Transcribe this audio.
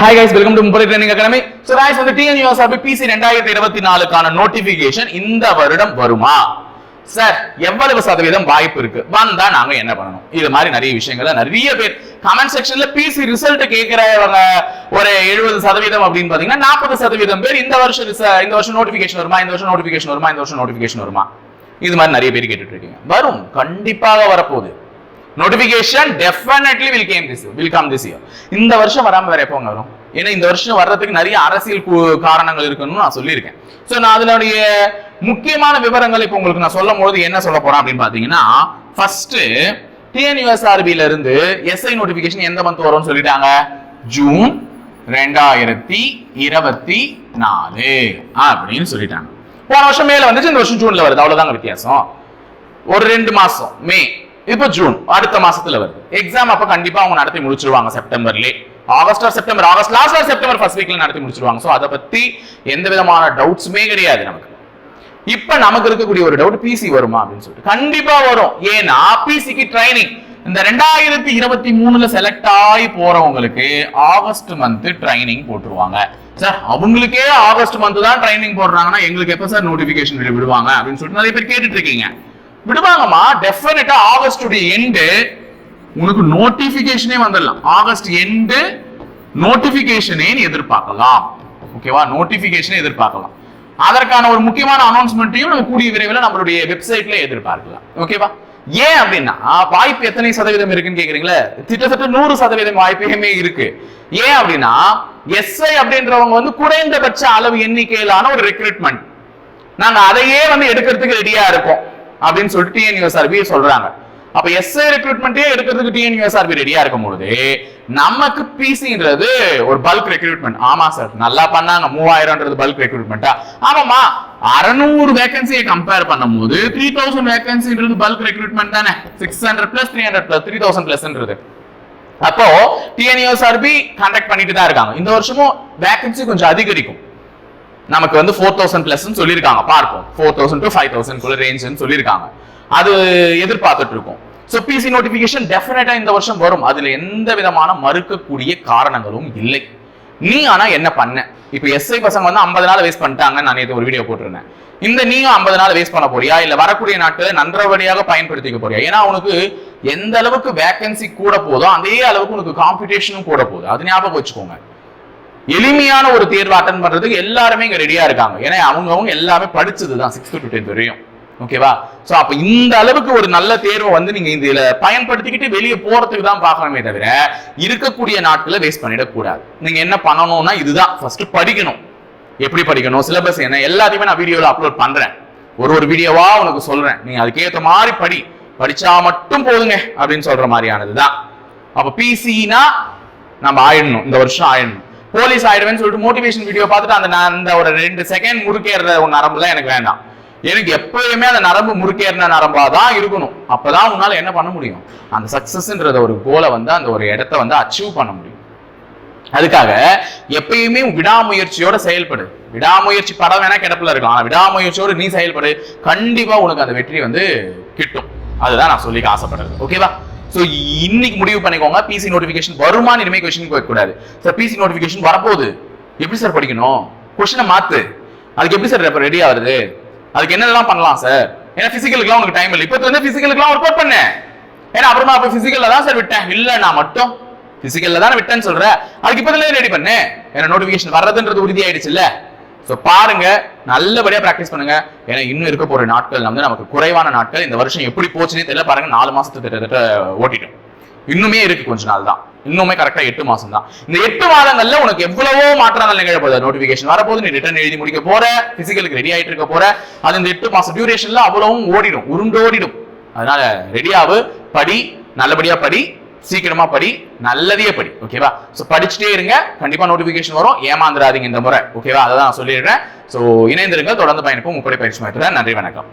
Hi guys welcome to முப்பது training academy so guys வந்து TNUSRB PC ரெண்டாயிரத்தி இருபத்தி நாலுக்கான நோட்டிபிகேஷன் இந்த வருடம் வருமா? சார் எவ்வளவு சதவீதம் வாய்ப்பு இருக்கு? வந்தா நாங்க என்ன பண்ணணும்? இது மாதிரி நிறைய விஷயங்களை நிறைய பேர் கமெண்ட் செக்ஷன்ல பிசி ரிசல்ட் கேட்கிறவங்க ஒரு எழுபது சதவீதம் அப்படின்னு பாத்தீங்கன்னா நாற்பது சதவீதம் பேர் இந்த வருஷம் இந்த வருஷம் நோட்டிபிகேஷன் வருமா? இந்த வருஷம் நோட்டிபிகேஷன் வருமா? இந்த வருஷம் நோட்டிபிகேஷன் வருமா? இது மாதிரி நிறைய பேர் கேட்டுட்டு இருக்கீங்க. வரும். கண்டிப்பாக வரப்போகுது. Notification definitely will came this will come this year இந்த வருஷம் வராம வேற எப்போ வரும் ஏன்னா இந்த வருஷம் வர்றதுக்கு நிறைய அரசியல் கு- காரணங்கள் இருக்குன்னு நான் சொல்லியிருக்கேன். ஸோ நான் அதனுடைய முக்கியமான விவரங்கள் இப்போ உங்களுக்கு நான் சொல்லும் பொழுது என்ன சொல்ல போறேன் அப்படின்னு பாத்தீங்கன்னா ஃபர்ஸ்ட் டிஎன்யூஎஸ்ஆர்பில இருந்து எஸ்ஐ நோட்டிபிகேஷன் எந்த மந்த் வரும்னு சொல்லிட்டாங்க? ஜூன் ரெண்டாயிரத்தி இருபத்தி நாலு. அப்படின்னு சொல்லிட்டாங்க. போன வருஷம் மேல வந்துச்சு இந்த வருஷம் ஜூன்ல வருது. அவ்வளவுதாங்க வித்தியாசம். ஒரு ரெண்டு மாசம் மே. இப்போ ஜூன் அடுத்த மாசத்துல வருது. எக்ஸாம் அப்ப கண்டிப்பா அவங்க நடத்தி முடிச்சிருவாங்க செப்டம்பர்லயே August or September August last or September first வீக்ல நடத்தி முடிச்சிருவாங்க. ஸோ அதை பத்தி எந்த விதமான டவுட்ஸுமே கிடையாது நமக்கு. இப்ப நமக்கு இருக்கக்கூடிய ஒரு டவுட் பிசி வருமா அப்படின்னு சொல்லிட்டு. கண்டிப்பா வரும். ஏன்னா பிசிக்கு ட்ரைனிங் இந்த ரெண்டாயிரத்தி இருபத்தி மூணுல செலக்ட் ஆகி போறவங்களுக்கு ஆகஸ்ட் மந்த் ட்ரைனிங் போட்டுருவாங்க. சார் அவங்களுக்கே ஆகஸ்ட் மந்த் தான் ட்ரைனிங் போடுறாங்கன்னா எங்களுக்கு எப்ப சார் நோட்டிபிகேஷன் விடுவாங்க அப்படின்னு சொல்லிட்டு நிறைய பேர் கேட்டுட்டு இருக்கீங்க. விடுவாங்கம்மா. டெஃபினட்டா ஆகஸ்ட் எண்டு உனக்கு நோட்டிபிகேஷனே வந்துடலாம். ஆகஸ்ட் எண்டு நோட்டிபிகேஷனே எதிர்பார்க்கலாம். ஓகேவா நோட்டிபிகேஷனே எதிர்பார்க்கலாம். அதற்கான ஒரு முக்கியமான அனௌன்ஸ்மெண்ட்டையும் நம்ம கூடிய விரைவில் நம்மளுடைய வெப்சைட்ல எதிர்பார்க்கலாம். ஓகேவா ஏன் அப்படின்னா வாய்ப்பு எத்தனை சதவீதம் இருக்குன்னு கேக்குறீங்களா? கிட்டத்தட்ட நூறு சதவீதம் வாய்ப்புமே இருக்கு. ஏன் அப்படின்னா எஸ்ஐ அப்படின்றவங்க வந்து குறைந்தபட்ச அளவு எண்ணிக்கையிலான ஒரு ரெக்ரூட்மெண்ட் நாங்க அதையே வந்து எடுக்கிறதுக்கு ரெடியா இருக்கோம். அப்படின்னு சொல்லிட்டு டிஎன்யூஎஸ்ஆர்பி சொல்றாங்க. அப்ப எஸ்ஐ ரெக்ரூட்மெண்ட்டே எடுக்கிறதுக்கு டிஎன்யூஎஸ்ஆர்பி ரெடியா இருக்கும் பொழுது நமக்கு பிசின்றது ஒரு பல்க் ரெக்ரூட்மெண்ட் ஆமா சார் நல்லா பண்ணாங்க. மூவாயிரம்ன்றது பல்க் ரெக்ரூட்மெண்ட்டா ஆமாமா அறநூறு வேகன்சியை கம்பேர் பண்ணும்போது த்ரீ தௌசண்ட் வேகன்சின்றது பல்க் ரெக்ரூட்மெண்ட் தானே. Six hundred plus three hundred plus three thousand பிளஸ்ன்றது அப்போ டிஎன்யூஎஸ்ஆர்பி கண்டக்ட் பண்ணிட்டு தான் இருக்காங்க. இந்த வருஷமும் வேகன்சி கொஞ்சம் அதிகரிக்கும். நமக்கு வந்து ஃபோர் தௌசண்ட் பிளஸ் சொல்லியிருக்காங்க. பார்ப்போம். Four thousand to five thousand குள்ள ரேஞ்சுன்னு சொல்லியிருக்காங்க. அது எதிர்பார்த்துட்டு இருக்கோம் ஸோ பிசி நோட்டிபிகேஷன் டெஃபினட்டா இந்த வருஷம் வரும். அதுல எந்த விதமான மறுக்கக்கூடிய காரணங்களும் இல்லை. நீ ஆனா என்ன பண்ண? இப்போ எஸ்ஐ பசங்க வந்து ஐம்பது நாள் வேஸ்ட் பண்ணிட்டாங்க நான் நேற்று ஒரு வீடியோ போட்டிருந்தேன். இந்த நீயும் ஐம்பது நாள் வேஸ்ட் பண்ண போறியா? இல்ல வரக்கூடிய நாட்களை நன்றபடியாக பயன்படுத்திக்க போறியா? ஏன்னா உனக்கு எந்த அளவுக்கு வேகன்சி கூட போதோ அதே அளவுக்கு உனக்கு காம்படிஷனும் கூட போகுது. அது ஞாபகம் வச்சுக்கோங்க. எளிமையான ஒரு தேர்வு அட்டன் பண்றதுக்கு எல்லாருமே இங்க ரெடியா இருக்காங்க. ஏன்னா அவங்க அவங்க எல்லாமே படிச்சதுதான் சிக்ஸ்த் டு டென்த் வரையும். ஓகேவா சோ அப்ப இந்த அளவுக்கு ஒரு நல்ல தேர்வை வந்து நீங்க இதுல பயன்படுத்திக்கிட்டு வெளியே போறதுக்கு தான் பார்க்கணுமே தவிர இருக்கக்கூடிய நாட்களை வேஸ்ட் பண்ணிடக்கூடாது. நீங்க என்ன பண்ணணும்னா இதுதான். ஃபர்ஸ்ட் படிக்கணும். எப்படி படிக்கணும்? சிலபஸ் என்ன? எல்லாத்தையுமே நான் வீடியோல அப்லோட் பண்றேன். ஒரு ஒரு வீடியோவா உனக்கு சொல்றேன். நீங்க அதுக்கேற்ற மாதிரி படி. படிச்சா மட்டும் போதுங்க அப்படின்னு சொல்ற மாதிரியானது தான் அப்ப பிசினா நம்ம ஆயிடணும். இந்த வருஷம் ஆயிடணும். போலீஸ் ஆயிடுவேன்னு சொல்லிட்டு மோட்டிவேஷன் வீடியோ பார்த்துட்டு அந்த அந்த ஒரு ரெண்டு செகண்ட் முறுக்கேற ஒரு நரம்புலாம் எனக்கு வேண்டாம். எனக்கு எப்பயுமே அந்த நரம்பு முறுக்கேறின நரம்பா தான் இருக்கணும். அப்பதான் உன்னால என்ன பண்ண முடியும்? அந்த சக்சஸ்ன்றத ஒரு கோலை வந்து அந்த ஒரு இடத்த வந்து அச்சீவ் பண்ண முடியும். அதுக்காக எப்பயுமே விடாமுயற்சியோட செயல்படு. விடாமுயற்சி படம் வேணா கிடப்புல இருக்கலாம். ஆனா விடாமுயற்சியோட நீ செயல்படு. கண்டிப்பா உனக்கு அந்த வெற்றி வந்து கிட்டும். அதுதான் நான் சொல்லிக்க ஆசைப்படுறது. ஓகேவா ஸோ இன்னைக்கு முடிவு பண்ணிக்கோங்க. பிசி நோட்டிஃபிகேஷன் வருமான்னு இனிமே கொஸ்டின் கேட்கக்கூடாது சார் பிசி நோட்டிஃபிகேஷன் வரப்போகுது. எப்படி சார் படிக்கணும்? கொஸ்டினை மாற்று அதுக்கு எப்படி சார் இப்போ ரெடி ஆகுது அதுக்கு என்னெல்லாம் பண்ணலாம் சார் ஏன்னா ஃபிசிக்கலுக்குலாம் உனக்கு டைம் இல்லை. இப்போ வந்து ஃபிசிக்கலுக்குலாம் ஒர்க் அவுட் பண்ணேன் ஏன்னா அப்புறமா அப்போ ஃபிசிக்கலில் தான் சார் விட்டேன். இல்லை நான் மட்டும். ஃபிசிக்கலில் தான் விட்டேன்னு சொல்கிறேன் அதுக்கு இப்ப ரெடி பண்ணேன் ஏன்னா நோட்டிஃபிகேஷன் வர்றதுன்றது உறுதி ஆயிடுச்சுல்ல ஸோ பாருங்க நல்லபடியாக ப்ராக்டிஸ் பண்ணுங்க. ஏன்னா இன்னும் இருக்க போற நாட்கள் வந்து நமக்கு குறைவான நாட்கள். இந்த வருஷம் எப்படி போச்சுன்னே தெரியல. பாருங்க நாலு மாசத்துக்கு கிட்டத்தட்ட ஓட்டிட்டோம். இன்னுமே இருக்கு கொஞ்ச நாள் தான். இன்னுமே கரெக்டா எட்டு மாசம் தான். இந்த எட்டு மாதங்கள்ல உனக்கு எவ்வளவோ மாற்றங்கள் நிகழ போகுது. நோட்டிபிகேஷன் வரப்போது நீ ரிட்டர்ன் எழுதி முடிக்க போற பிசிக்கலுக்கு ரெடி ஆயிட்டு இருக்க போற. அது இந்த எட்டு மாசம் டியூரேஷன்ல அவ்வளவும் ஓடிடும் உருண்டோடிடும். அதனால ரெடியாவு படி நல்லபடியா படி. சீக்கிரமா படி நல்லதையே படி. ஓகேவா சோ படிச்சுட்டே இருங்க. கண்டிப்பா நோட்டிபிகேஷன் வரும். ஏமாந்துடாதீங்க இந்த முறை. ஓகேவா அதை தான் நான் சொல்லிடுறேன். சோ இணைந்திருங்க தொடர்ந்து பயணிப்போம். முப்படை பயிற்சி மையத்துல நன்றி வணக்கம்.